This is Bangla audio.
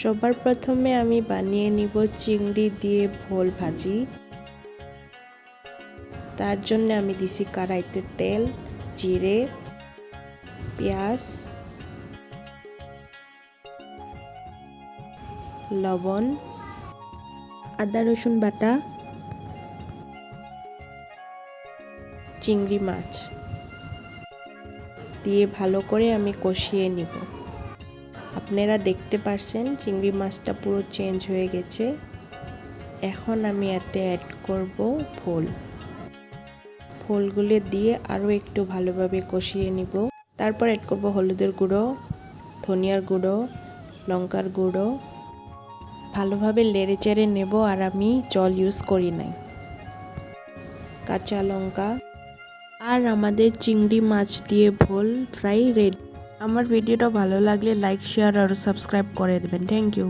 সবার প্রথমে আমি বানিয়ে নিব চিংড়ি দিয়ে ভোল ভাজি। তার জন্য আমি দিছি কড়াইতে তেল, জিরে, পেঁয়াজ, লবণ, আদা, রসুন বাটা, চিংড়ি মাছ। দিয়ে ভালো করে আমি কষিয়ে নিব। আপনারা দেখতে পারছেন, চিংড়ি মাছটা পুরো চেঞ্জ হয়ে গেছে। এখন আমি এতে অ্যাড করব ফুল ফুলগুলো দিয়ে আরও একটু ভালোভাবে কষিয়ে নিব। তারপর অ্যাড করব হলুদের গুঁড়ো, ধনিয়ার গুঁড়ো, লঙ্কার গুঁড়ো। ভালোভাবে লেড়ে চেড়ে নেব আর আমি জল ইউজ করি নাই। কাঁচা লঙ্কা। আর আমাদের চিংড়ি মাছ দিয়ে ভোল ফ্রাই রেডি আমার ভিডিওটা ভালো লাগলে লাইক শেয়ার আর সাবস্ক্রাইব করে দেবেন। Thank you